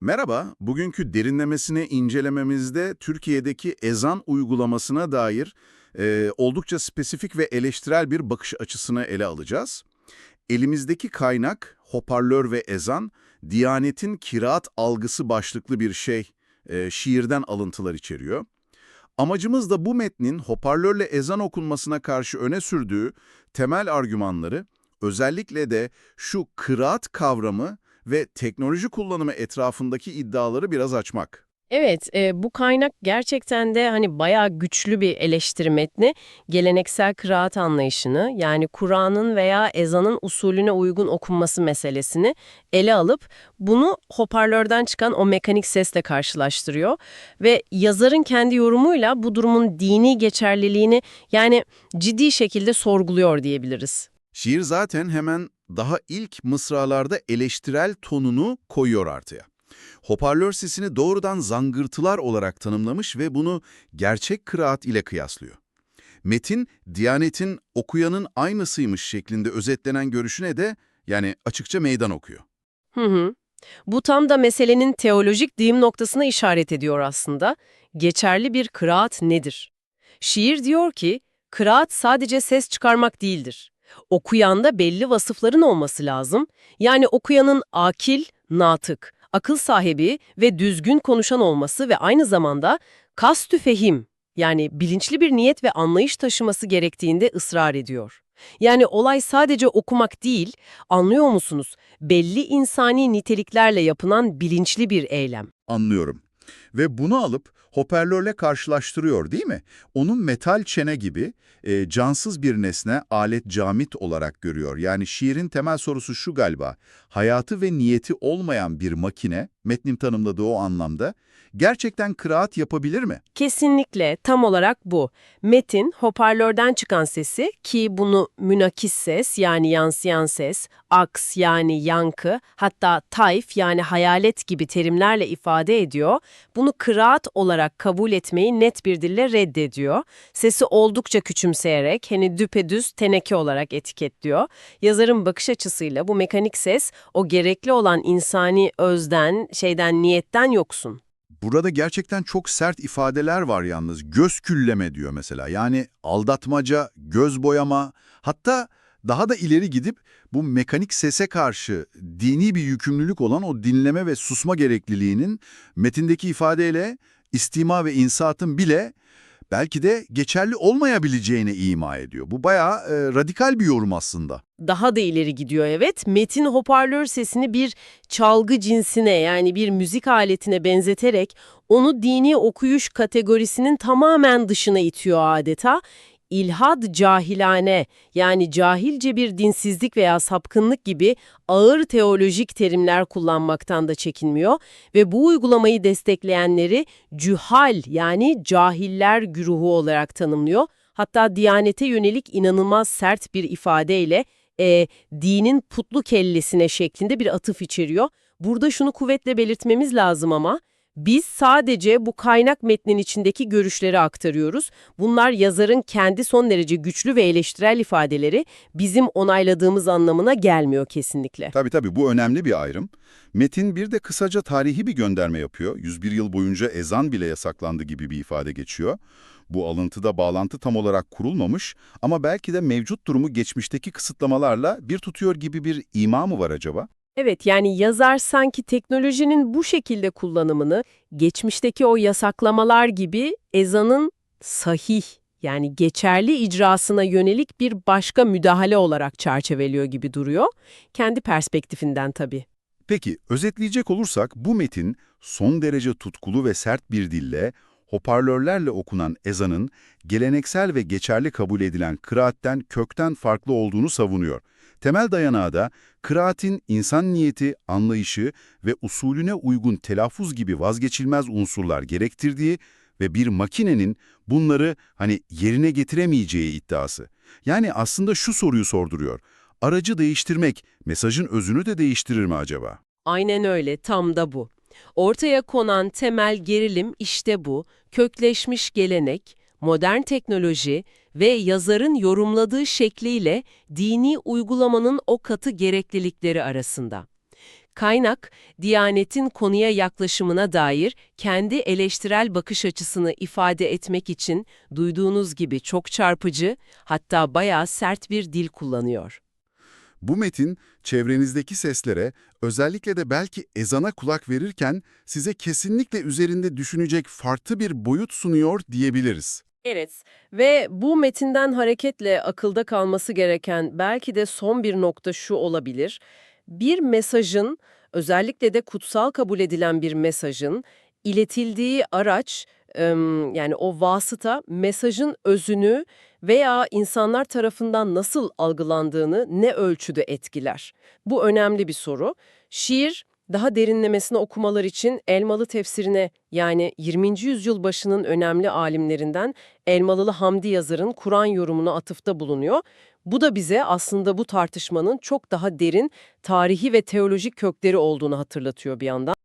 Merhaba, bugünkü derinlemesine incelememizde Türkiye'deki ezan uygulamasına dair e, oldukça spesifik ve eleştirel bir bakış açısını ele alacağız. Elimizdeki kaynak, hoparlör ve ezan, Diyanet'in kiraat algısı başlıklı bir şey, e, şiirden alıntılar içeriyor. Amacımız da bu metnin hoparlörle ezan okunmasına karşı öne sürdüğü temel argümanları, özellikle de şu kıraat kavramı ve teknoloji kullanımı etrafındaki iddiaları biraz açmak. Evet, e, bu kaynak gerçekten de hani bayağı güçlü bir eleştiri metni. Geleneksel kıraat anlayışını yani Kur'an'ın veya ezanın usulüne uygun okunması meselesini ele alıp bunu hoparlörden çıkan o mekanik sesle karşılaştırıyor. Ve yazarın kendi yorumuyla bu durumun dini geçerliliğini yani ciddi şekilde sorguluyor diyebiliriz. Şiir zaten hemen daha ilk mısralarda eleştirel tonunu koyuyor artıya. Hoparlör sesini doğrudan zangırtılar olarak tanımlamış ve bunu gerçek kıraat ile kıyaslıyor. Metin, Diyanet'in okuyanın aynısıymış şeklinde özetlenen görüşüne de yani açıkça meydan okuyor. Hı hı. Bu tam da meselenin teolojik deyim noktasına işaret ediyor aslında. Geçerli bir kıraat nedir? Şiir diyor ki, kıraat sadece ses çıkarmak değildir. Okuyanda belli vasıfların olması lazım. Yani okuyanın akil, natık, akıl sahibi ve düzgün konuşan olması ve aynı zamanda kastü fehim yani bilinçli bir niyet ve anlayış taşıması gerektiğinde ısrar ediyor. Yani olay sadece okumak değil, anlıyor musunuz? Belli insani niteliklerle yapılan bilinçli bir eylem. Anlıyorum. Ve bunu alıp hoparlörle karşılaştırıyor değil mi? Onun metal çene gibi e, cansız bir nesne alet camit olarak görüyor. Yani şiirin temel sorusu şu galiba. Hayatı ve niyeti olmayan bir makine, metnin tanımladığı o anlamda, gerçekten kıraat yapabilir mi? Kesinlikle tam olarak bu. Metin, hoparlörden çıkan sesi ki bunu münakis ses yani yansıyan ses, aks yani yankı, hatta tayf yani hayalet gibi terimlerle ifade ediyor. Bunu kıraat olarak kabul etmeyi net bir dille reddediyor. Sesi oldukça küçümseyerek, hani düpedüz teneke olarak etiketliyor. Yazarın bakış açısıyla bu mekanik ses o gerekli olan insani özden, şeyden, niyetten yoksun. Burada gerçekten çok sert ifadeler var yalnız. Göz külleme diyor mesela. Yani aldatmaca, göz boyama, hatta daha da ileri gidip bu mekanik sese karşı dini bir yükümlülük olan o dinleme ve susma gerekliliğinin metindeki ifadeyle istima ve insatın bile belki de geçerli olmayabileceğine ima ediyor. Bu bayağı e, radikal bir yorum aslında. Daha da ileri gidiyor evet. Metin hoparlör sesini bir çalgı cinsine yani bir müzik aletine benzeterek onu dini okuyuş kategorisinin tamamen dışına itiyor adeta. İlhad cahilane yani cahilce bir dinsizlik veya sapkınlık gibi ağır teolojik terimler kullanmaktan da çekinmiyor ve bu uygulamayı destekleyenleri cühal yani cahiller güruhu olarak tanımlıyor. Hatta Diyanete yönelik inanılmaz sert bir ifadeyle e, dinin putlu kellesine şeklinde bir atıf içeriyor. Burada şunu kuvvetle belirtmemiz lazım ama biz sadece bu kaynak metnin içindeki görüşleri aktarıyoruz. Bunlar yazarın kendi son derece güçlü ve eleştirel ifadeleri bizim onayladığımız anlamına gelmiyor kesinlikle. Tabii tabii bu önemli bir ayrım. Metin bir de kısaca tarihi bir gönderme yapıyor. 101 yıl boyunca ezan bile yasaklandı gibi bir ifade geçiyor. Bu alıntıda bağlantı tam olarak kurulmamış ama belki de mevcut durumu geçmişteki kısıtlamalarla bir tutuyor gibi bir ima mı var acaba? Evet yani yazar sanki teknolojinin bu şekilde kullanımını geçmişteki o yasaklamalar gibi ezanın sahih yani geçerli icrasına yönelik bir başka müdahale olarak çerçeveliyor gibi duruyor. Kendi perspektifinden tabii. Peki özetleyecek olursak bu metin son derece tutkulu ve sert bir dille hoparlörlerle okunan ezanın geleneksel ve geçerli kabul edilen kıraatten kökten farklı olduğunu savunuyor. Temel dayanağı da kıraatin insan niyeti, anlayışı ve usulüne uygun telaffuz gibi vazgeçilmez unsurlar gerektirdiği ve bir makinenin bunları hani yerine getiremeyeceği iddiası. Yani aslında şu soruyu sorduruyor. Aracı değiştirmek mesajın özünü de değiştirir mi acaba? Aynen öyle, tam da bu. Ortaya konan temel gerilim işte bu, kökleşmiş gelenek, modern teknoloji ve yazarın yorumladığı şekliyle dini uygulamanın o katı gereklilikleri arasında. Kaynak, Diyanet'in konuya yaklaşımına dair kendi eleştirel bakış açısını ifade etmek için duyduğunuz gibi çok çarpıcı, hatta bayağı sert bir dil kullanıyor. Bu metin, çevrenizdeki seslere, özellikle de belki ezana kulak verirken size kesinlikle üzerinde düşünecek farklı bir boyut sunuyor diyebiliriz. Evet ve bu metinden hareketle akılda kalması gereken belki de son bir nokta şu olabilir. Bir mesajın, özellikle de kutsal kabul edilen bir mesajın, iletildiği araç, yani o vasıta mesajın özünü veya insanlar tarafından nasıl algılandığını ne ölçüde etkiler? Bu önemli bir soru. Şiir, daha derinlemesine okumalar için Elmalı tefsirine yani 20. yüzyıl başının önemli alimlerinden Elmalılı Hamdi yazarın Kur'an yorumuna atıfta bulunuyor. Bu da bize aslında bu tartışmanın çok daha derin tarihi ve teolojik kökleri olduğunu hatırlatıyor bir yandan.